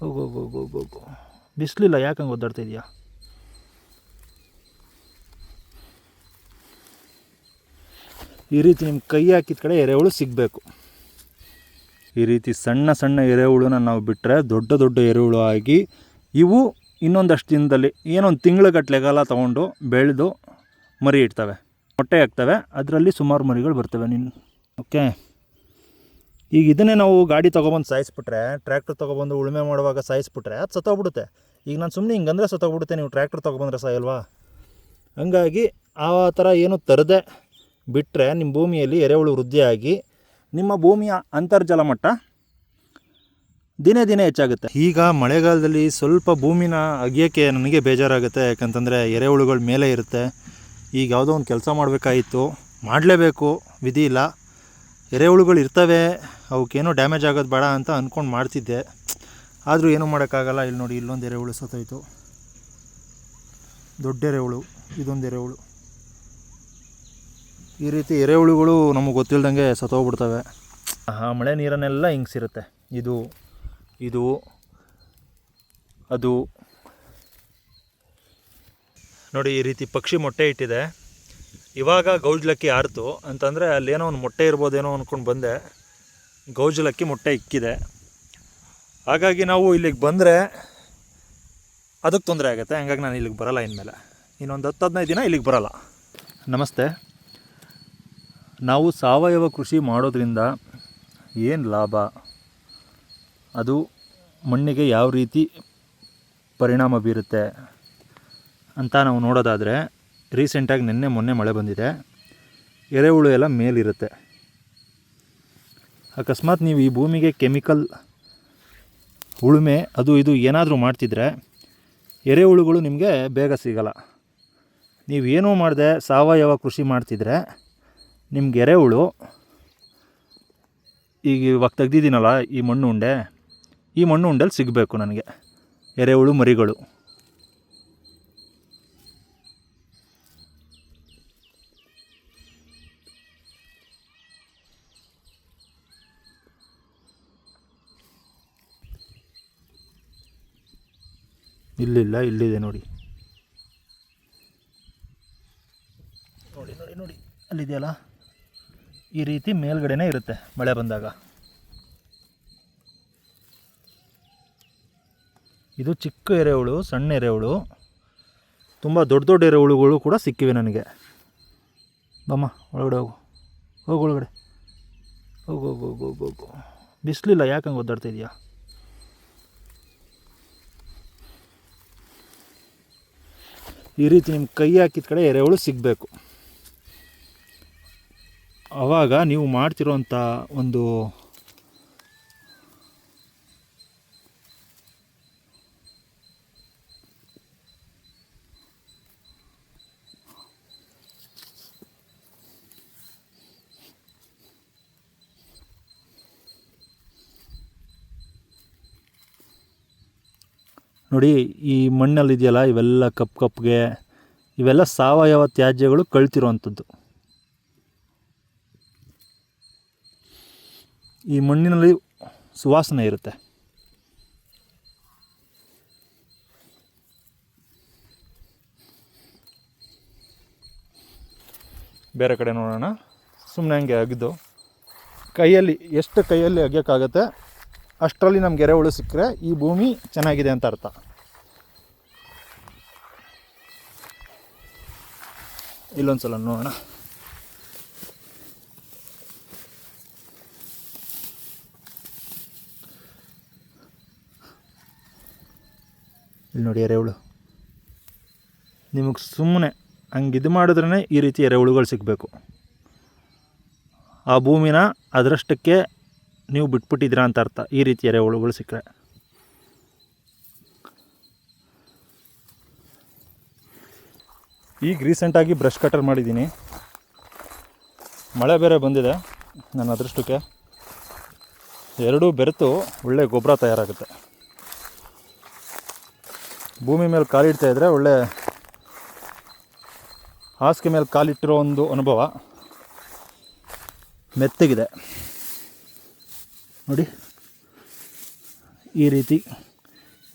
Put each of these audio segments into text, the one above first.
ಹೋಗು ಬಿಸಿಲಿಲ್ಲ, ಯಾಕೆ ಹಂಗೆ ಒದ್ದಾಡ್ತಾ ಇದೆಯಾ? ಈ ರೀತಿ ನಿಮ್ಮ ಕೈ ಹಾಕಿದ ಕಡೆ ಎರೆಹುಳು ಸಿಗಬೇಕು. ಈ ರೀತಿ ಸಣ್ಣ ಸಣ್ಣ ಎರೆಹುಳನ್ನ ನಾವು ಬಿಟ್ಟರೆ ದೊಡ್ಡ ದೊಡ್ಡ ಎರೆಹುಳು ಆಗಿ ಇವು ಇನ್ನೊಂದಷ್ಟು ದಿನದಲ್ಲಿ ಏನೊಂದು ಗಾಲ ತೊಗೊಂಡು ಬೆಳೆದು ಮರಿ ಇಡ್ತವೆ. ಮೊಟ್ಟೆ ಹಾಕ್ತವೆ. ಅದರಲ್ಲಿ ಸುಮಾರು ಮರಿಗಳು ಬರ್ತವೆ ನಿನ್ನ ಓಕೆ ಈಗ ಇದನ್ನೇ ನಾವು ಗಾಡಿ ತೊಗೊಬಂದು ಸಾಯಿಸ್ಬಿಟ್ರೆ ಟ್ರ್ಯಾಕ್ಟರ್ ತೊಗೊಬಂದು ಉಳುಮೆ ಮಾಡುವಾಗ ಸಾಯಿಸ್ಬಿಟ್ರೆ ಅದು ಸತ್ತೋಗ್ಬಿಡುತ್ತೆ. ಈಗ ನಾನು ಸುಮ್ಮನೆ ಹಿಂಗಂದ್ರೆ ಸತ್ತೋಗ್ಬಿಡುತ್ತೆ, ನೀವು ಟ್ರ್ಯಾಕ್ಟರ್ ತೊಗೊಬಂದ್ರೆ ಸಾಯಲ್ವಾ? ಹಂಗಾಗಿ ಆ ಥರ ಏನು ತರದೆ ಬಿಟ್ಟರೆ ನಿಮ್ಮ ಭೂಮಿಯಲ್ಲಿ ಎರೆಹುಳು ವೃದ್ಧಿಯಾಗಿ ನಿಮ್ಮ ಭೂಮಿಯ ಅಂತರ್ಜಲ ಮಟ್ಟ ದಿನೇ ದಿನೇ ಹೆಚ್ಚಾಗುತ್ತೆ. ಈಗ ಮಳೆಗಾಲದಲ್ಲಿ ಸ್ವಲ್ಪ ಭೂಮಿನ ಅಗಿಯೋಕ್ಕೆ ನನಗೆ ಬೇಜಾರಾಗುತ್ತೆ. ಯಾಕಂತಂದರೆ ಎರೆಹುಳುಗಳ ಮೇಲೆ ಇರುತ್ತೆ. ಈಗ ಯಾವುದೋ ಒಂದು ಕೆಲಸ ಮಾಡಬೇಕಾಯಿತು ಮಾಡಲೇಬೇಕು. ವಿಧಿ ಇಲ್ಲ. ಎರೆಹುಳುಗಳು ಇರ್ತವೆ. ಅವಕ್ಕೇನೋ ಡ್ಯಾಮೇಜ್ ಆಗೋದು ಬೇಡ ಅಂತ ಅಂದ್ಕೊಂಡು ಮಾಡ್ತಿದ್ದೆ. ಆದರೂ ಏನೂ ಮಾಡೋಕ್ಕಾಗಲ್ಲ. ಇಲ್ಲಿ ನೋಡಿ, ಇಲ್ಲೊಂದು ಎರೆಹುಳು ಸತ್ತೋಯ್ತು. ದೊಡ್ಡ ಎರೆಹುಳು, ಇದೊಂದು ಎರೆಹುಳು. ಈ ರೀತಿ ಎರೆಹುಳುಗಳು ನಮಗೆ ಗೊತ್ತಿಲ್ದಂಗೆ ಸತ್ತೋಗ್ಬಿಡ್ತವೆ. ಆ ಮಳೆ ನೀರನ್ನೆಲ್ಲ ಹಿಂಗ್ಸಿರುತ್ತೆ. ಇದು ಇದು, ಅದು. ನೋಡಿ, ಈ ರೀತಿ ಪಕ್ಷಿ ಮೊಟ್ಟೆ ಇಟ್ಟಿದೆ. ಇವಾಗ ಗೌಜ್ಲಕ್ಕಿ ಆರ್ತು ಅಂತಂದರೆ ಅಲ್ಲೇನೋ ಒಂದು ಮೊಟ್ಟೆ ಇರ್ಬೋದೇನೋ ಅಂದ್ಕೊಂಡು ಬಂದೆ. ಗೌಜ್ಲಕ್ಕಿ ಮೊಟ್ಟೆ ಇಕ್ಕಿದೆ. ಹಾಗಾಗಿ ನಾವು ಇಲ್ಲಿಗೆ ಬಂದರೆ ಅದಕ್ಕೆ ತೊಂದರೆ ಆಗುತ್ತೆ. ಹಂಗಾಗಿ ನಾನು ಇಲ್ಲಿಗೆ ಬರೋಲ್ಲ ಇನ್ಮೇಲೆ. ಇನ್ನೊಂದು ಹತ್ತು ಹದಿನೈದು ದಿನ ಇಲ್ಲಿಗೆ ಬರೋಲ್ಲ. ನಮಸ್ತೆ. ನಾವು ಸಾವಯವ ಕೃಷಿ ಮಾಡೋದ್ರಿಂದ ಏನು ಲಾಭ? ಅದು ಮಣ್ಣಿಗೆ ಯಾವ ರೀತಿ ಪರಿಣಾಮ ಬೀರುತ್ತೆ ಅಂತ ನಾವು ನೋಡೋದಾದರೆ ರೀಸೆಂಟಾಗಿ ನಿನ್ನೆ ಮೊನ್ನೆ ಮಳೆ ಬಂದಿದೆ. ಎರೆಹುಳು ಎಲ್ಲ ಮೇಲಿರುತ್ತೆ. ಅಕಸ್ಮಾತ್ ನೀವು ಈ ಭೂಮಿಗೆ ಕೆಮಿಕಲ್ ಉಳುಮೆ, ಅದು ಇದು ಏನಾದರೂ ಮಾಡ್ತಿದ್ರೆ ಎರೆಹುಳುಗಳು ನಿಮಗೆ ಬೇಗ ಸಿಗಲ್ಲ. ನೀವು ಏನೂ ಮಾಡದೆ ಸಾವಯವ ಕೃಷಿ ಮಾಡ್ತಿದ್ರೆ ನಿಮ್ಗೆ ಎರೆಹುಳು ಈಗ ಇವಾಗ ತೆಗ್ದಿದ್ದೀನಲ್ಲ ಈ ಮಣ್ಣು ಉಂಡೆ, ಈ ಮಣ್ಣು ಉಂಡೆಲ್ಲಿ ಸಿಗಬೇಕು ನನಗೆ. ಎರೆಹುಳು ಮರಿಗಳು. ಇಲ್ಲಿಲ್ಲ ಇಲ್ಲಿದೆ ನೋಡಿ. ನೋಡಿ ನೋಡಿ ನೋಡಿ. ಅಲ್ಲಿದೆಯಲ್ಲ ಈ ರೀತಿ ಮೇಲ್ಗಡೆನೇ ಇರುತ್ತೆ ಮಳೆ ಬಂದಾಗ. ಇದು ಚಿಕ್ಕ ಎರೆಹುಳು, ಸಣ್ಣ ಎರೆಹುಳು. ತುಂಬ ದೊಡ್ಡ ದೊಡ್ಡ ಎರೆಹುಳುಗಳು ಕೂಡ ಸಿಕ್ಕಿವೆ ನನಗೆ. ಬಮ್ಮ, ಒಳಗಡೆ ಹೋಗು. ಹೋಗು ಒಳಗಡೆ. ಹೋಗು ಹೋಗು ಹೋಗು ಹೋಗು ಬಿಸಿಲಿಲ್ಲ ಯಾಕಂಗೆ ಒದ್ದಾಡ್ತಾ ಇದೆಯಾ? ಈ ರೀತಿ ನಿಮ್ಮ ಕೈ ಹಾಕಿದ ಕಡೆ ಎರೆಹುಳು ಸಿಗಬೇಕು. ಆವಾಗ ನೀವು ಮಾಡ್ತಿರೋಂಥ ಒಂದು ನೋಡಿ, ಈ ಮಣ್ಣಲ್ಲಿ ಇದೆಯಲ್ಲ ಇವೆಲ್ಲ ಕಪ್ ಕಪ್ಪಿಗೆ ಇವೆಲ್ಲ ಸಾವಯವ ತ್ಯಾಜ್ಯಗಳು ಕಳ್ತಿರುವಂಥದ್ದು ಈ ಮಣ್ಣಿನಲ್ಲಿ ಸುವಾಸನೆ ಇರುತ್ತೆ. ಬೇರೆ ಕಡೆ ನೋಡೋಣ. ಸುಮ್ಮನೆ ಹಂಗೆ ಅಗಿದು. ಕೈಯಲ್ಲಿ, ಎಷ್ಟು ಕೈಯಲ್ಲಿ ಅಗಿಯೋಕ್ಕಾಗತ್ತೆ? ಅಷ್ಟರಲ್ಲಿ ನಮ್ಗೆ ಎರೆಹುಳು ಸಿಕ್ಕರೆ ಈ ಭೂಮಿ ಚೆನ್ನಾಗಿದೆ ಅಂತ ಅರ್ಥ. ಇಲ್ಲೊಂದು ಸಲ ನೋಡೋಣ. ಇಲ್ಲಿ ನೋಡಿ ಎರೆಹುಳು. ನಿಮಗೆ ಸುಮ್ಮನೆ ಹಂಗೆ ಇದು ಮಾಡಿದ್ರೇ ಈ ರೀತಿ ಎರೆಹುಳುಗಳು ಸಿಗಬೇಕು. ಆ ಭೂಮಿನ ಅದರಷ್ಟಕ್ಕೆ ನೀವು ಬಿಟ್ಬಿಟ್ಟಿದ್ದೀರಾ ಅಂತ ಅರ್ಥ. ಈ ರೀತಿ ಎರೆಹುಳುಗಳು ಸಿಕ್ಕರೆ. ಈಗ ರೀಸೆಂಟಾಗಿ ಬ್ರಷ್ ಕಟರ್ ಮಾಡಿದ್ದೀನಿ. ಮಳೆ ಬೇರೆ ಬಂದಿದೆ ನನ್ನ ಅದೃಷ್ಟಕ್ಕೆ. ಎರಡೂ ಬೆರೆತು ಒಳ್ಳೆ ಗೊಬ್ಬರ ತಯಾರಾಗುತ್ತೆ. ಭೂಮಿ ಮೇಲೆ ಕಾಲಿಡ್ತಾ ಇದ್ದರೆ ಒಳ್ಳೆ ಹಾಸಿಗೆ ಮೇಲೆ ಕಾಲಿಟ್ಟಿರೋ ಒಂದು ಅನುಭವ. ಮೆತ್ತಗಿದೆ. ನೋಡಿ. ಈ ರೀತಿ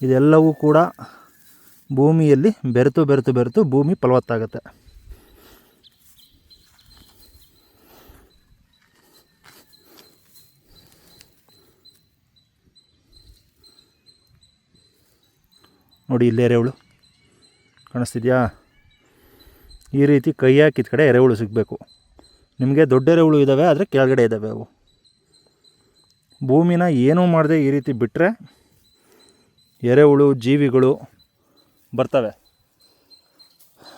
ಇದೆಲ್ಲವೂ ಕೂಡ ಭೂಮಿಯಲ್ಲಿ ಬೆರೆತು ಬೆರೆತು ಬೆರೆತು ಭೂಮಿ ಫಲವತ್ತಾಗುತ್ತೆ. ನೋಡಿ ಇಲ್ಲಿ ಎರೆಹುಳು ಕಾಣಿಸ್ತಿದ್ಯಾ? ಈ ರೀತಿ ಕೈ ಹಾಕಿದ ಕಡೆ ಎರೆಹುಳು ಸಿಗಬೇಕು. ನಿಮಗೆ ದೊಡ್ಡ ಎರೆಹುಳು ಇದ್ದಾವೆ ಆದರೆ ಕೆಳಗಡೆ ಇದ್ದಾವೆ ಅವು. ಭೂಮಿನ ಏನೂ ಮಾಡದೆ ಈ ರೀತಿ ಬಿಟ್ಟರೆ ಎರೆಹುಳು ಜೀವಿಗಳು ಬರ್ತವೆ.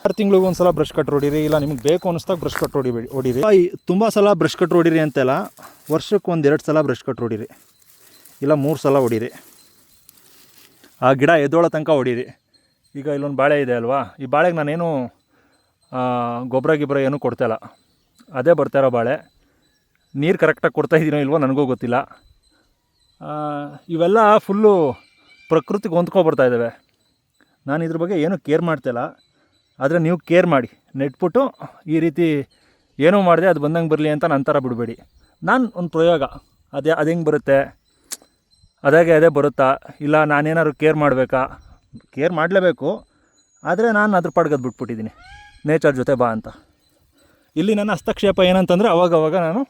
ಆರು ತಿಂಗಳಿಗೆ ಒಂದು ಸಲ ಬ್ರಷ್ ಕಟ್ ಹೊಡೀರಿ, ಇಲ್ಲ ನಿಮ್ಗೆ ಬೇಕು ಅನ್ನಿಸ್ದಾಗ ಬ್ರಷ್ ಕಟ್ ಹೊಡಿಬೇಡಿ ಹೊಡೀರಿ. ತುಂಬ ಸಲ ಬ್ರಷ್ ಕಟ್ ಹೊಡೀರಿ ಅಂತೆಲ್ಲ ವರ್ಷಕ್ಕೆ ಒಂದೆರಡು ಸಲ ಬ್ರಷ್ ಕಟ್ ಹೊಡೀರಿ. ಇಲ್ಲ ಮೂರು ಸಲ ಹೊಡೀರಿ. ಆ ಗಿಡ ಎದ್ದೋಳ ತನಕ ಹೊಡೀರಿ. ಈಗ ಇಲ್ಲೊಂದು ಬಾಳೆ ಇದೆ ಅಲ್ವಾ? ಈ ಬಾಳೆಗೆ ನಾನೇನು ಗೊಬ್ಬರ ಗಿಬ್ಬರ ಏನೂ ಕೊಡ್ತಾಯಿಲ್ಲ ಅದೇ ಬರ್ತಾ ಇರೋ ಬಾಳೆ. ನೀರು ಕರೆಕ್ಟಾಗಿ ಕೊಡ್ತಾ ಇದ್ದೀನೋ ಇಲ್ವೋ ನನಗೂ ಗೊತ್ತಿಲ್ಲ. ಇವೆಲ್ಲ ಫುಲ್ಲು ಪ್ರಕೃತಿಗೆ ಹೊಂದ್ಕೊಬರ್ತಾ ಇದ್ದಾವೆ ನಾನು ಇದ್ರ ಬಗ್ಗೆ ಏನೂ ಕೇರ್ ಮಾಡ್ತಾಯಿಲ್ಲ ಆದರೆ ನೀವು ಕೇರ್ ಮಾಡಿ. ನೆಟ್ಬಿಟ್ಟು ಈ ರೀತಿ ಏನೂ ಮಾಡಿದೆ ಅದು ಬಂದಂಗೆ ಬರಲಿ ಅಂತ ನನ್ನ ಥರ ಬಿಡಬೇಡಿ. ನಾನು ಒಂದು ಪ್ರಯೋಗ. ಅದೇ, ಅದು ಹೆಂಗೆ ಬರುತ್ತೆ? ಅದಾಗೆ ಅದೇ ಬರುತ್ತಾ? ಇಲ್ಲ, ನಾನೇನಾದ್ರು ಕೇರ್ ಮಾಡಬೇಕಾ? ಕೇರ್ ಮಾಡಲೇಬೇಕು. ಆದರೆ ನಾನು ಅದ್ರ ಪಾಡ್ಗದು ಬಿಟ್ಬಿಟ್ಟಿದ್ದೀನಿ ನೇಚರ್ ಜೊತೆ ಬಾ ಅಂತ. ಇಲ್ಲಿ ನನ್ನ ಹಸ್ತಕ್ಷೇಪ ಏನಂತಂದರೆ ಅವಾಗ ಅವಾಗ ನಾನು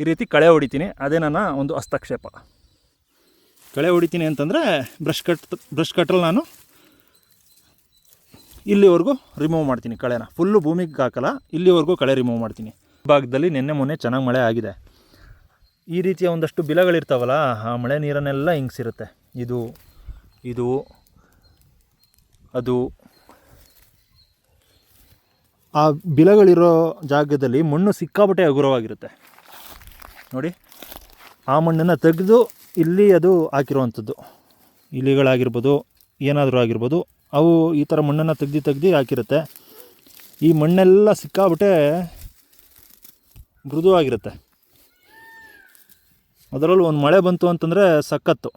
ಈ ರೀತಿ ಕಳೆ ಹೊಡಿತೀನಿ. ಅದೇ ನನ್ನ ಒಂದು ಹಸ್ತಕ್ಷೇಪ. ಕಳೆ ಹೊಡಿತೀನಿ ಅಂತಂದರೆ ಬ್ರಷ್ ಕಟ್, ಬ್ರಷ್ ಕಟ್ರಲ್ಲಿ ನಾನು ಇಲ್ಲಿವರೆಗೂ ರಿಮೂವ್ ಮಾಡ್ತೀನಿ ಕಳೆನ. ಫುಲ್ಲು ಭೂಮಿಗೆ ಹಾಕಲ್ಲ, ಇಲ್ಲಿವರೆಗೂ ಕಳೆ ರಿಮೂವ್ ಮಾಡ್ತೀನಿ. ಭಾಗದಲ್ಲಿ ನಿನ್ನೆ ಮೊನ್ನೆ ಚೆನ್ನಾಗಿ ಮಳೆ ಆಗಿದೆ. ಈ ರೀತಿಯ ಒಂದಷ್ಟು ಬಿಲಗಳಿರ್ತಾವಲ್ಲ, ಆ ಮಳೆ ನೀರನ್ನೆಲ್ಲ ಹಿಂಗ್ಸಿರುತ್ತೆ. ಇದು ಇದು, ಅದು. ಆ ಬಿಲಗಳಿರೋ ಜಾಗದಲ್ಲಿ ಮಣ್ಣು ಸಿಕ್ಕಾಪಟ್ಟೆ ಹಗುರವಾಗಿರುತ್ತೆ. ನೋಡಿ. ಆ ಮಣ್ಣನ್ನು ತೆಗೆದು ಇಲ್ಲಿ ಅದು ಹಾಕಿರುವಂಥದ್ದು. ಇಲಿಗಳಾಗಿರ್ಬೋದು, ಏನಾದರೂ ಆಗಿರ್ಬೋದು, ಅವು ಈ ಥರ ಮಣ್ಣನ್ನು ತೆಗ್ದು ತೆಗ್ದು ಹಾಕಿರುತ್ತೆ. ಈ ಮಣ್ಣೆಲ್ಲ ಸಿಕ್ಕಾಬಿಟ್ಟೆ ಮೃದುವಾಗಿರುತ್ತೆ. ಅದರಲ್ಲೂ ಒಂದು ಮಳೆ ಬಂತು ಅಂತಂದರೆ ಸಖತ್ತು.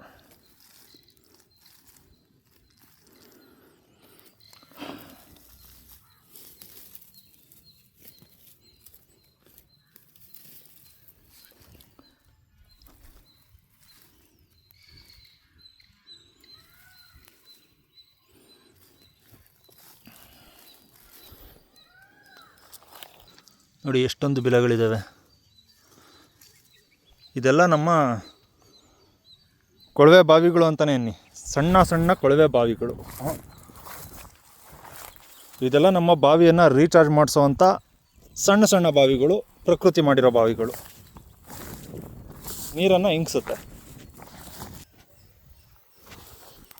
ನೋಡಿ ಎಷ್ಟೊಂದು ಬಿಲಗಳಿದ್ದಾವೆ. ಇದೆಲ್ಲ ನಮ್ಮ ಕೊಳವೆ ಬಾವಿಗಳು ಅಂತಲೇ ಅನ್ನಿ. ಸಣ್ಣ ಸಣ್ಣ ಕೊಳವೆ ಬಾವಿಗಳು. ಇದೆಲ್ಲ ನಮ್ಮ ಬಾವಿಯನ್ನು ರೀಚಾರ್ಜ್ ಮಾಡಿಸೋವಂಥ ಸಣ್ಣ ಸಣ್ಣ ಬಾವಿಗಳು, ಪ್ರಕೃತಿ ಮಾಡಿರೋ ಬಾವಿಗಳು. ನೀರನ್ನು ಹಿಂಗ್ಸುತ್ತೆ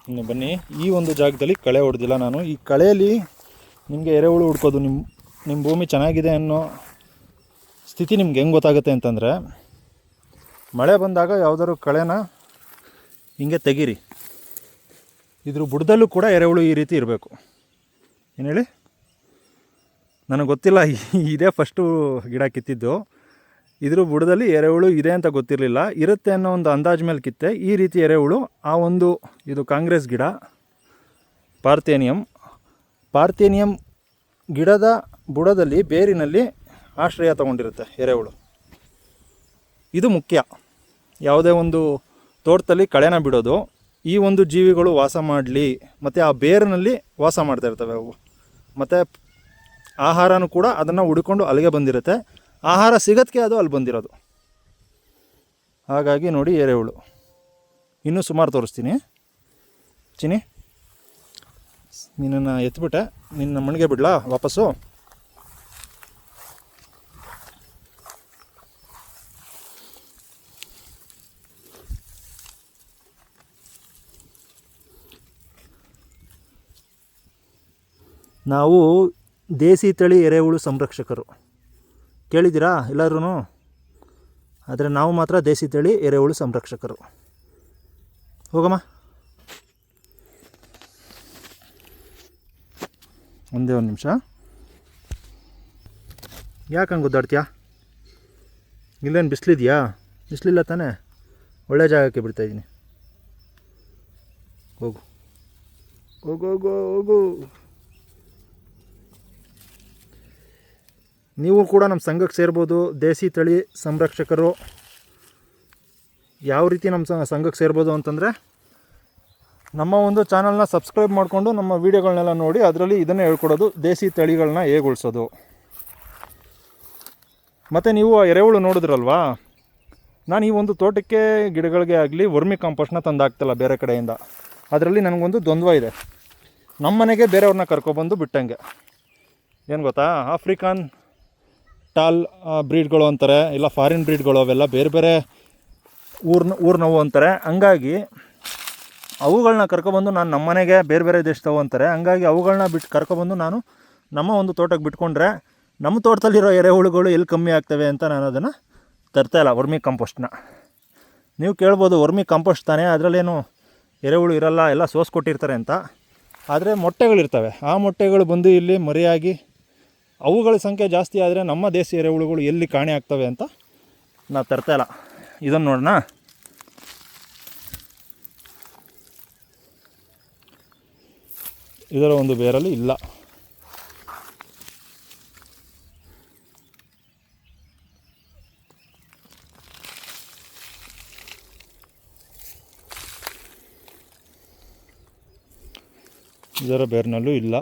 ಇನ್ನು ಬನ್ನಿ, ಈ ಒಂದು ಜಾಗದಲ್ಲಿ ಕಳೆ ಹೊಡೆದಿಲ್ಲ ನಾನು. ಈ ಕಳೆಯಲ್ಲಿ ನಿಮಗೆ ಎರೆಹುಳು ಹುಡ್ಕೋದು ನಿಮ್ಮ ನಿಮ್ಮ ಭೂಮಿ ಚೆನ್ನಾಗಿದೆ ಅನ್ನೋ ಸ್ಥಿತಿ ನಿಮ್ಗೆ ಹೆಂಗೆ ಗೊತ್ತಾಗುತ್ತೆ ಅಂತಂದರೆ, ಮಳೆ ಬಂದಾಗ ಯಾವುದಾದ್ರು ಕಳೆನ ಹಿಂಗೆ ತೆಗೀರಿ. ಇದ್ರ ಬುಡದಲ್ಲೂ ಕೂಡ ಎರೆಹುಳು ಈ ರೀತಿ ಇರಬೇಕು. ಏನು ಹೇಳಿ? ನನಗೆ ಗೊತ್ತಿಲ್ಲ, ಇದೇ ಫಸ್ಟು ಗಿಡ ಕಿತ್ತಿದ್ದು. ಇದ್ರ ಬುಡದಲ್ಲಿ ಎರೆಹುಳು ಇದೆ ಅಂತ ಗೊತ್ತಿರಲಿಲ್ಲ. ಇರುತ್ತೆ ಅನ್ನೋ ಒಂದು ಅಂದಾಜು ಮೇಲೆ ಕಿತ್ತೆ. ಈ ರೀತಿ ಎರೆಹುಳು, ಆ ಒಂದು ಇದು ಕಾಂಗ್ರೆಸ್ ಗಿಡ, ಪಾರ್ಥೇನಿಯಂ. ಪಾರ್ಥೇನಿಯಂ ಗಿಡದ ಬುಡದಲ್ಲಿ ಬೇರಿನಲ್ಲಿ ಆಶ್ರಯ ತಗೊಂಡಿರುತ್ತೆ ಎರೆಹುಳು. ಇದು ಮುಖ್ಯ. ಯಾವುದೇ ಒಂದು ತೋಟದಲ್ಲಿ ಕಳೆನ ಬಿಡೋದು, ಈ ಒಂದು ಜೀವಿಗಳು ವಾಸ ಮಾಡಲಿ, ಮತ್ತು ಆ ಬೇರಿನಲ್ಲಿ ವಾಸ ಮಾಡ್ತಾ ಇರ್ತವೆ ಅವು. ಮತ್ತು ಆಹಾರನೂ ಕೂಡ ಅದನ್ನು ಹುಡ್ಕೊಂಡು ಅಲ್ಲಿಗೆ ಬಂದಿರುತ್ತೆ. ಆಹಾರ ಸಿಗೋದಕ್ಕೆ ಅದು ಅಲ್ಲಿ ಬಂದಿರೋದು. ಹಾಗಾಗಿ ನೋಡಿ ಎರೆಹುಳು. ಇನ್ನೂ ಸುಮಾರು ತೋರಿಸ್ತೀನಿ. ಚಿನಿ ನಿನ್ನನ್ನು ಎತ್ಬಿಟ್ಟೆ. ನಿನ್ನ ಮಣ್ಣಿಗೆ ಬಿಡ್ಲಾ? ವಾಪಸ್ಸು? ನಾವು ದೇಸಿ ತಳಿ ಎರೆಹುಳು ಸಂರಕ್ಷಕರು. ಕೇಳಿದ್ದೀರಾ ಎಲ್ಲರೂ ಆದರೆ ನಾವು ಮಾತ್ರ ದೇಸಿ ತಳಿ ಎರೆಹುಳು ಸಂರಕ್ಷಕರು. ಹೋಗಮ್ಮ. ಒಂದೇ ಒಂದು ನಿಮಿಷ. ಯಾಕೆ ಹಂಗೆ ಗೊತ್ತಾಡ್ತೀಯಾ ಇಲ್ಲೇನು ಬಿಸಿಲಿದೆಯಾ? ಬಿಸಿಲಿಲ್ಲ ತಾನೇ? ಒಳ್ಳೆ ಜಾಗಕ್ಕೆ ಬಿಡ್ತಾಯಿದ್ದೀನಿ ಹೋಗು. ಹೋಗು ಹೋಗು ಹೋಗು. ನೀವು ಕೂಡ ನಮ್ಮ ಸಂಘಕ್ಕೆ ಸೇರ್ಬೋದು. ದೇಸಿ ತಳಿ ಸಂರಕ್ಷಕರು ಯಾವ ರೀತಿ ನಮ್ಮ ಸಂಘಕ್ಕೆ ಸೇರ್ಬೋದು ಅಂತಂದರೆ ನಮ್ಮ ಒಂದು ಚಾನಲ್ನ ಸಬ್ಸ್ಕ್ರೈಬ್ ಮಾಡಿಕೊಂಡು ನಮ್ಮ ವೀಡಿಯೋಗಳನ್ನೆಲ್ಲ ನೋಡಿ, ಅದರಲ್ಲಿ ಇದನ್ನೇ ಹೇಳ್ಕೊಡೋದು, ದೇಸಿ ತಳಿಗಳನ್ನ ಹೇಗೆ ಉಳಿಸೋದು ಮತ್ತು ನೀವು ಆ ಎರೆಹುಳು ನೋಡಿದ್ರಲ್ವಾ? ನಾನು ಈ ಒಂದು ತೋಟಕ್ಕೆ ಗಿಡಗಳಿಗೆ ಆಗಲಿ, ವರ್ಮಿ ಕಾಂಪೋಸ್ಟ್ನ ತಂದು ಹಾಕ್ತಲ್ಲ ಬೇರೆ ಕಡೆಯಿಂದ. ಅದರಲ್ಲಿ ನನಗೊಂದು ದ್ವಂದ್ವ ಇದೆ. ನಮ್ಮ ಮನೆಗೆ ಬೇರೆಯವ್ರನ್ನ ಕರ್ಕೊಬಂದು ಬಿಟ್ಟಂಗೆ. ಏನು ಗೊತ್ತಾ? ಆಫ್ರಿಕನ್ ಟಾಲ್ ಬ್ರೀಡ್ಗಳು ಅಂತಾರೆ, ಇಲ್ಲ ಫಾರಿನ್ ಬ್ರೀಡ್ಗಳು ಅವೆಲ್ಲ ಬೇರೆ ಬೇರೆ ಊರ್ನ, ಊರ್ನವು ಅಂತಾರೆ. ಹಂಗಾಗಿ ಅವುಗಳನ್ನ ಕರ್ಕೊಬಂದು ನಾನು ನಮ್ಮ ಮನೆಗೆ ಬೇರೆ ಬೇರೆ ದೇಶದವು ಅಂತಾರೆ. ಹಂಗಾಗಿ ಅವುಗಳನ್ನ ಬಿಟ್ಟು ಕರ್ಕೊಬಂದು ನಾನು ನಮ್ಮ ಒಂದು ತೋಟಕ್ಕೆ ಬಿಟ್ಕೊಂಡ್ರೆ ನಮ್ಮ ತೋಟದಲ್ಲಿರೋ ಎರೆಹುಳುಗಳು ಎಲ್ಲಿ ಕಮ್ಮಿ ಆಗ್ತವೆ ಅಂತ ನಾನು ಅದನ್ನು ತರ್ತಾ ಇಲ್ಲ, ವರ್ಮಿ ಕಂಪೋಸ್ಟ್ನ ನೀವು ಕೇಳ್ಬೋದು, ವರ್ಮಿ ಕಂಪೋಸ್ಟ್ ತಾನೇ, ಅದರಲ್ಲೇನು ಎರೆಹುಳು ಇರಲ್ಲ, ಎಲ್ಲ ಸೋಸ್ಕೊಟ್ಟಿರ್ತಾರೆ ಅಂತ. ಆದರೆ ಮೊಟ್ಟೆಗಳಿರ್ತವೆ. ಆ ಮೊಟ್ಟೆಗಳು ಬಂದು ಇಲ್ಲಿ ಮರಿಯಾಗಿ ಅವುಗಳ ಸಂಖ್ಯೆ ಜಾಸ್ತಿ ಆದರೆ ನಮ್ಮ ದೇಸಿ ಎರೆಹುಳುಗಳು ಎಲ್ಲಿ ಕಾಣೆ ಆಗ್ತವೆ ಅಂತ ನಾವು ತರ್ತಾ ಇಲ್ಲ. ಇದನ್ನು ನೋಡೋಣ. ಇದರ ಒಂದು ಬೇರಲ್ಲಿ ಇಲ್ಲ. ಇದರ ಬೇರ್ನಲ್ಲೂ ಇಲ್ಲ.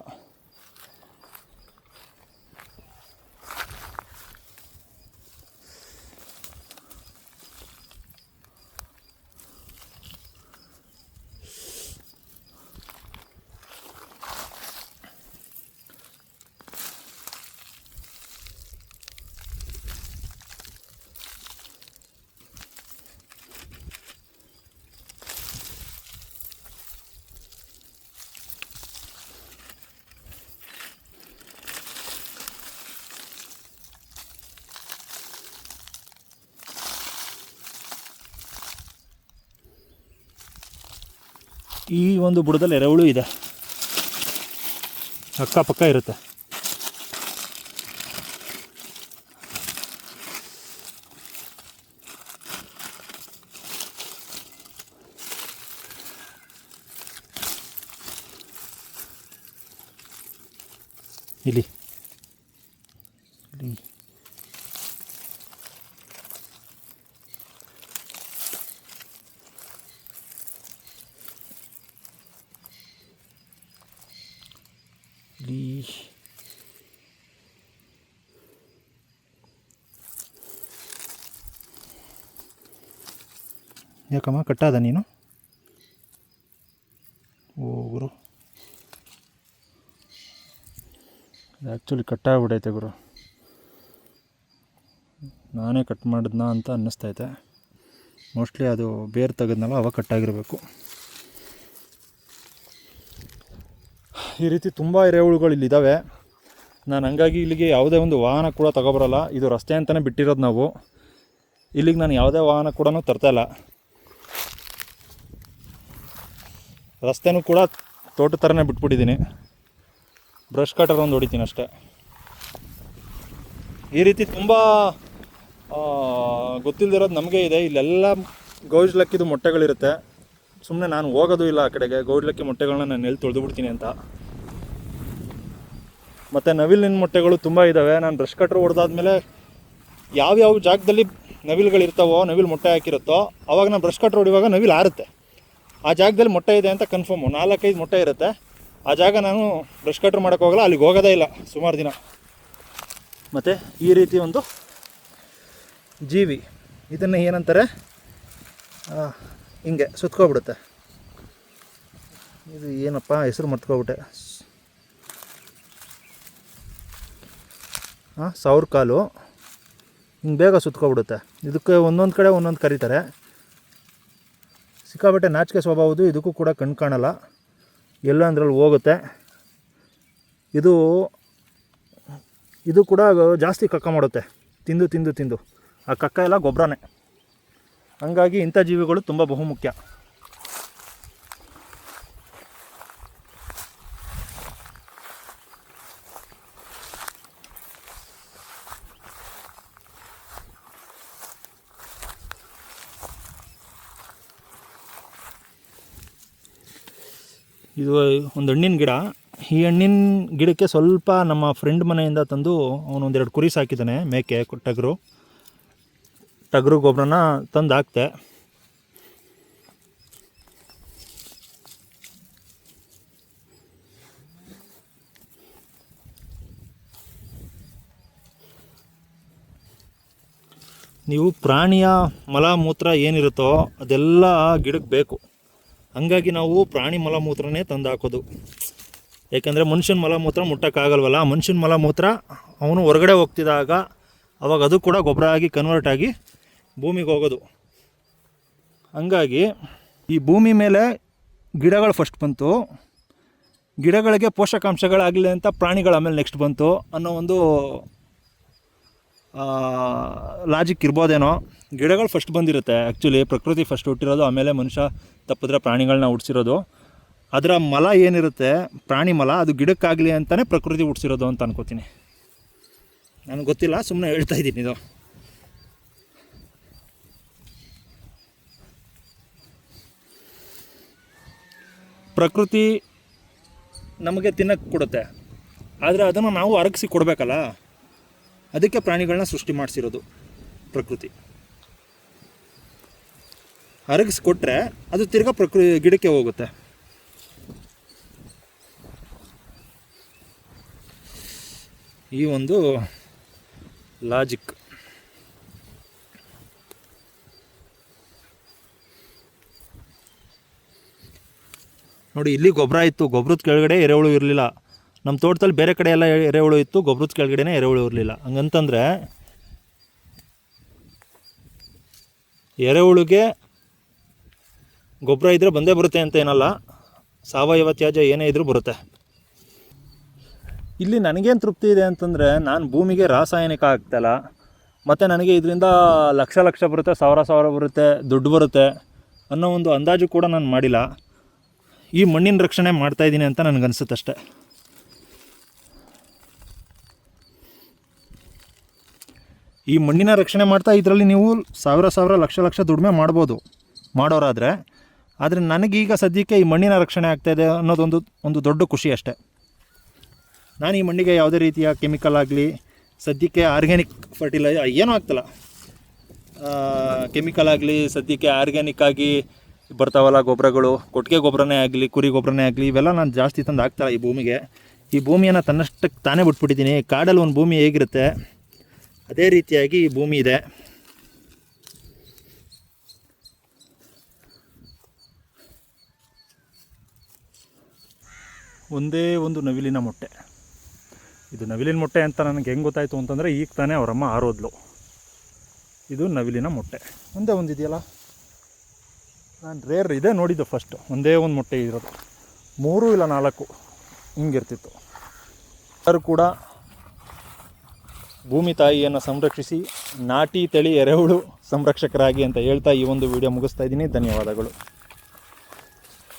ಈ ಒಂದು ಬುಡದಲ್ಲಿ ಎರೆಹುಳು ಇದೆ. ಅಕ್ಕಪಕ್ಕ ಇರುತ್ತೆ. ಇಲ್ಲಿ ಯಾಕಮ್ಮ, ಕಟ್ಟಾದ ನೀನು? ಓ, ಗುರು. ಆ್ಯಕ್ಚುಲಿ ಕಟ್ಟಾಗ್ಬಿಟ್ಟೈತೆ ಗುರು. ನಾನೇ ಕಟ್ ಮಾಡಿದ್ನಾ ಅಂತ ಅನ್ನಿಸ್ತೈತೆ ಮೋಸ್ಟ್ಲಿ ಅದು ಬೇರು ತೆಗೆದ್ನಲ್ಲ, ಅವಾಗ ಕಟ್ಟಾಗಿರಬೇಕು. ಈ ರೀತಿ ತುಂಬ ಎರೆಹುಳುಗಳು ಇಲ್ಲಿದ್ದಾವೆ ನಾನು ಹಂಗಾಗಿ ಇಲ್ಲಿಗೆ ಯಾವುದೇ ಒಂದು ವಾಹನ ಕೂಡ ತಗೊಬರಲ್ಲ. ಇದು ರಸ್ತೆ ಅಂತಲೇ ಬಿಟ್ಟಿರೋದು ನಾವು. ಇಲ್ಲಿಗೆ ನಾನು ಯಾವುದೇ ವಾಹನ ಕೂಡ ತರ್ತಾಯಿಲ್ಲ ರಸ್ತೆನೂ ಕೂಡ ತೋಟ ಥರನೇ ಬಿಟ್ಬಿಟ್ಟಿದ್ದೀನಿ ಬ್ರಷ್ ಕಟರ್ ಒಂದು ಹೊಡಿತೀನಿ ಅಷ್ಟೇ. ಈ ರೀತಿ ತುಂಬ ಗೊತ್ತಿಲ್ಲದಿರೋದು ನಮಗೆ ಇದೆ. ಇಲ್ಲೆಲ್ಲ ಗೌಜ್ಲಕ್ಕಿದು ಮೊಟ್ಟೆಗಳಿರುತ್ತೆ. ಸುಮ್ಮನೆ ನಾನು ಹೋಗೋದು ಇಲ್ಲ ಆ ಕಡೆಗೆ. ಗೌಜ್ಲಕ್ಕಿ ಮೊಟ್ಟೆಗಳನ್ನ ನಾನು ಎಲ್ಲಿ ತೊಳೆದು ಬಿಡ್ತೀನಿ ಅಂತ. ಮತ್ತು ನವಿಲಿನ ಮೊಟ್ಟೆಗಳು ತುಂಬ ಇದ್ದಾವೆ ನಾನು ಬ್ರಷ್ ಕಟ್ರ್ ಹೊಡೆದಾದ್ಮೇಲೆ ಯಾವ್ಯಾವ ಜಾಗದಲ್ಲಿ ನವಿಲುಗಳಿರ್ತಾವೋ ನವಿಲು ಮೊಟ್ಟೆ ಹಾಕಿರುತ್ತೋ, ಅವಾಗ ನಾನು ಬ್ರಷ್ ಕಟ್ರ್ ಹೊಡೆಯುವಾಗ ನವಿಲು ಆರುತ್ತೆ. ಆ ಜಾಗದಲ್ಲಿ ಮೊಟ್ಟೆ ಇದೆ ಅಂತ ಕನ್ಫರ್ಮು ನಾಲ್ಕೈದು ಮೊಟ್ಟೆ ಇರುತ್ತೆ. ಆ ಜಾಗ ನಾನು ಬ್ರಷ್ ಕಟ್ರ್ ಮಾಡೋಕ್ಕೋಗಲ್ಲ ಅಲ್ಲಿಗೆ ಹೋಗೋದೇ ಇಲ್ಲ ಸುಮಾರು ದಿನ. ಮತ್ತು ಈ ರೀತಿ ಒಂದು ಜೀವಿ. ಇದನ್ನು ಏನಂತಾರೆ? ಹಿಂಗೆ ಸುತ್ಕೊಬಿಡುತ್ತೆ. ಇದು ಏನಪ್ಪ? ಹೆಸರು ಮರ್ತ್ಕೊಬಿಟ್ಟೆ. ಸಾವಿರ ಕಾಲು. ಹಿಂಗೆ ಬೇಗ ಸುತ್ಕೊಬಿಡುತ್ತೆ. ಇದಕ್ಕೆ ಒಂದೊಂದು ಕಡೆ ಒಂದೊಂದು ಕರೀತಾರೆ. ಸಿಕ್ಕಾಬಟ್ಟೆ ನಾಚಿಕೆ ಸ್ವಭಾವದು ಇದಕ್ಕೂ ಕೂಡ ಕಣ್ ಕಾಣಲ್ಲ. ಎಲ್ಲ ಅಂದ್ರಲ್ಲಿ ಹೋಗುತ್ತೆ. ಇದು ಇದು ಕೂಡ ಜಾಸ್ತಿ ಕಕ್ಕ ಮಾಡುತ್ತೆ. ತಿಂದು ತಿಂದು ತಿಂದು. ಆ ಕಕ್ಕ ಎಲ್ಲ ಗೊಬ್ಬರನೇ ಹಂಗಾಗಿ ಇಂಥ ಜೀವಿಗಳು ತುಂಬ ಬಹುಮುಖ್ಯ. ಇದು ಒಂದು ಹಣ್ಣಿನ ಗಿಡ. ಈ ಹಣ್ಣಿನ ಗಿಡಕ್ಕೆ ಸ್ವಲ್ಪ ನಮ್ಮ ಫ್ರೆಂಡ್ ಮನೆಯಿಂದ ತಂದು ಅವನೊಂದೆರಡು ಕುರಿ ಸಾಕಿದ್ದಾನೆ ಮೇಕೆ ಟಗರು. ಟಗರು ಗೊಬ್ಬರನ ತಂದು ಹಾಕ್ತೆ. ನೀವು ಪ್ರಾಣಿಯ ಮಲ ಮೂತ್ರ ಏನಿರುತ್ತೋ ಅದೆಲ್ಲ ಗಿಡಕ್ಕೆ ಬೇಕು. ಹಂಗಾಗಿ ನಾವು ಪ್ರಾಣಿ ಮಲಮೂತ್ರನೇ ತಂದು ಹಾಕೋದು. ಯಾಕಂದರೆ ಮನುಷ್ಯನ ಮಲಮೂತ್ರ ಮುಟ್ಟೋಕ್ಕಾಗಲ್ವಲ್ಲ? ಮನುಷ್ಯನ ಮಲಮೂತ್ರ ಅವನು ಹೊರಗಡೆ ಹೋಗ್ತಿದ್ದಾಗ ಅವಾಗ ಅದು ಕೂಡ ಗೊಬ್ಬರ ಆಗಿ ಕನ್ವರ್ಟ್ ಆಗಿ ಭೂಮಿಗೆ ಹೋಗೋದು. ಹಂಗಾಗಿ ಈ ಭೂಮಿ ಮೇಲೆ ಗಿಡಗಳು ಫಸ್ಟ್ ಬಂತು. ಗಿಡಗಳಿಗೆ ಪೋಷಕಾಂಶಗಳಾಗಲಿ ಅಂತ ಪ್ರಾಣಿಗಳು ಆಮೇಲೆ ನೆಕ್ಸ್ಟ್ ಬಂತು ಅನ್ನೋ ಒಂದು ಲಾಜಿಕ್ ಇರ್ಬೋದೇನೋ. ಗಿಡಗಳು ಫಸ್ಟ್ ಬಂದಿರುತ್ತೆ. ಆ್ಯಕ್ಚುಲಿ ಪ್ರಕೃತಿ ಫಸ್ಟ್ ಹುಟ್ಟಿರೋದು, ಆಮೇಲೆ ಮನುಷ್ಯ ತಪ್ಪಿದ್ರೆ ಪ್ರಾಣಿಗಳನ್ನ ಹುಟ್ಟಿಸಿರೋದು ಅದರ ಮಲ ಏನಿರುತ್ತೆ, ಪ್ರಾಣಿ ಮಲ, ಅದು ಗಿಡಕ್ಕಾಗಲಿ ಅಂತಲೇ ಪ್ರಕೃತಿ ಹುಟ್ಟಿಸಿರೋದು ಅಂತ ಅನ್ಕೋತೀನಿ. ನನಗೆ ಗೊತ್ತಿಲ್ಲ ಸುಮ್ಮನೆ ಹೇಳ್ತಾ ಇದ್ದೀನಿ ಇದು. ಪ್ರಕೃತಿ ನಮಗೆ ತಿನ್ನಕ್ಕೆ ಕೊಡುತ್ತೆ. ಆದರೆ ಅದನ್ನು ನಾವು ಅರಗಿಸಿ ಕೊಡಬೇಕಲ್ಲ? ಅದಕ್ಕೆ ಪ್ರಾಣಿಗಳನ್ನ ಸೃಷ್ಟಿ ಮಾಡಿಸಿರೋದು ಪ್ರಕೃತಿ. ಅರಗಿಸ್ಕೊಟ್ರೆ ಅದು ತಿರ್ಗಾ ಪ್ರಕೃ ಗಿಡಕ್ಕೆ ಹೋಗುತ್ತೆ. ಈ ಒಂದು ಲಾಜಿಕ್. ನೋಡಿ, ಇಲ್ಲಿ ಗೊಬ್ಬರ ಇತ್ತು, ಗೊಬ್ಬರದ ಕೆಳಗಡೆ ಎರೆಹುಳು ಇರಲಿಲ್ಲ. ನಮ್ಮ ತೋಟದಲ್ಲಿ ಬೇರೆ ಕಡೆ ಎಲ್ಲ ಎರೆಹುಳು ಇತ್ತು, ಗೊಬ್ಬರದ ಕೆಳಗಡೆನೇ ಎರೆಹುಳು ಇರಲಿಲ್ಲ. ಹಂಗಂತಂದರೆ, ಎರೆಹುಳುಗೆ ಗೊಬ್ಬರ ಇದ್ದರೆ ಬಂದೇ ಬರುತ್ತೆ ಅಂತ ಏನಲ್ಲ. ಸಾವಯವ ತ್ಯಾಜ್ಯ ಏನೇ ಇದ್ರೂ ಬರುತ್ತೆ. ಇಲ್ಲಿ ನನಗೇನು ತೃಪ್ತಿ ಇದೆ ಅಂತಂದರೆ ನಾನು ಭೂಮಿಗೆ ರಾಸಾಯನಿಕ ಹಾಕ್ತಲ್ಲ, ಮತ್ತು ನನಗೆ ಇದರಿಂದ ಲಕ್ಷ ಲಕ್ಷ ಬರುತ್ತೆ, ಸಾವಿರ ಸಾವಿರ ಬರುತ್ತೆ, ದುಡ್ಡು ಬರುತ್ತೆ ಅನ್ನೋ ಒಂದು ಅಂದಾಜು ಕೂಡ ನಾನು ಮಾಡಿಲ್ಲ. ಈ ಮಣ್ಣಿನ ರಕ್ಷಣೆ ಮಾಡ್ತಾಯಿದ್ದೀನಿ ಅಂತ ನನಗನ್ಸುತ್ತೆ ಅಷ್ಟೆ. ಈ ಮಣ್ಣಿನ ರಕ್ಷಣೆ ಮಾಡ್ತಾ ಇದರಲ್ಲಿ ನೀವು ಸಾವಿರ ಸಾವಿರ ಲಕ್ಷ ಲಕ್ಷ ದುಡಿಮೆ ಮಾಡ್ಬೋದು. ಮಾಡೋರಾದರೆ ಆದರೆ ನನಗೀಗ ಸದ್ಯಕ್ಕೆ ಈ ಮಣ್ಣಿನ ರಕ್ಷಣೆ ಆಗ್ತಾಯಿದೆ ಅನ್ನೋದೊಂದು ಒಂದು ದೊಡ್ಡ ಖುಷಿ ಅಷ್ಟೆ. ನಾನು ಈ ಮಣ್ಣಿಗೆ ಯಾವುದೇ ರೀತಿಯ ಕೆಮಿಕಲ್ ಆಗಲಿ, ಸದ್ಯಕ್ಕೆ ಆರ್ಗ್ಯಾನಿಕ್ ಫರ್ಟಿಲೈಸ್ ಏನೂ ಆಗ್ತಿಲ್ಲ. ಕೆಮಿಕಲ್ ಆಗಲಿ, ಸದ್ಯಕ್ಕೆ ಆರ್ಗ್ಯಾನಿಕ್ ಆಗಿ ಬರ್ತಾವಲ್ಲ ಗೊಬ್ಬರಗಳು ಕೊಟ್ಟಿಗೆ ಗೊಬ್ಬರನೇ ಆಗಲಿ, ಕುರಿ ಗೊಬ್ಬರನೇ ಆಗಲಿ, ಇವೆಲ್ಲ ನಾನು ಜಾಸ್ತಿ ತಂದು ಹಾಕ್ತಾಯಿಲ್ಲ ಈ ಭೂಮಿಗೆ. ಈ ಭೂಮಿಯನ್ನು ತನ್ನಷ್ಟಕ್ಕೆ ತಾನೇ ಬಿಟ್ಬಿಟ್ಟಿದ್ದೀನಿ. ಕಾಡಲ್ಲಿ ಒಂದು ಭೂಮಿ ಹೇಗಿರುತ್ತೆ, ಅದೇ ರೀತಿಯಾಗಿ ಈ ಭೂಮಿ ಇದೆ. ಒಂದೇ ಒಂದು ನವಿಲಿನ ಮೊಟ್ಟೆ. ಇದು ನವಿಲಿನ ಮೊಟ್ಟೆ ಅಂತ ನನಗೆ ಹೆಂಗೆ ಗೊತ್ತಾಯಿತು ಅಂತಂದರೆ ಈಗ ತಾನೇ ಅವರಮ್ಮ ಆರೋದ್ಲು. ಇದು ನವಿಲಿನ ಮೊಟ್ಟೆ. ಒಂದೇ ಒಂದು ಇದೆಯಲ್ಲ? ನಾನು ರೇರ್ ಇದೆ ನೋಡಿದ್ದು ಫಸ್ಟು ಒಂದೇ ಒಂದು ಮೊಟ್ಟೆ ಇರೋದು. ಮೂರು ಇಲ್ಲ ನಾಲ್ಕು. ಹಿಂಗಿರ್ತಿತ್ತು. ಎಲ್ಲರೂ ಕೂಡ ಭೂಮಿ ತಾಯಿಯನ್ನು ಸಂರಕ್ಷಿಸಿ, ನಾಟಿ, ತಳಿ, ಎರೆಹುಳು ಸಂರಕ್ಷಕರಾಗಿ ಅಂತ ಹೇಳ್ತಾ ಈ ಒಂದು ವಿಡಿಯೋ ಮುಗಿಸ್ತಾ ಇದ್ದೀನಿ. ಧನ್ಯವಾದಗಳು.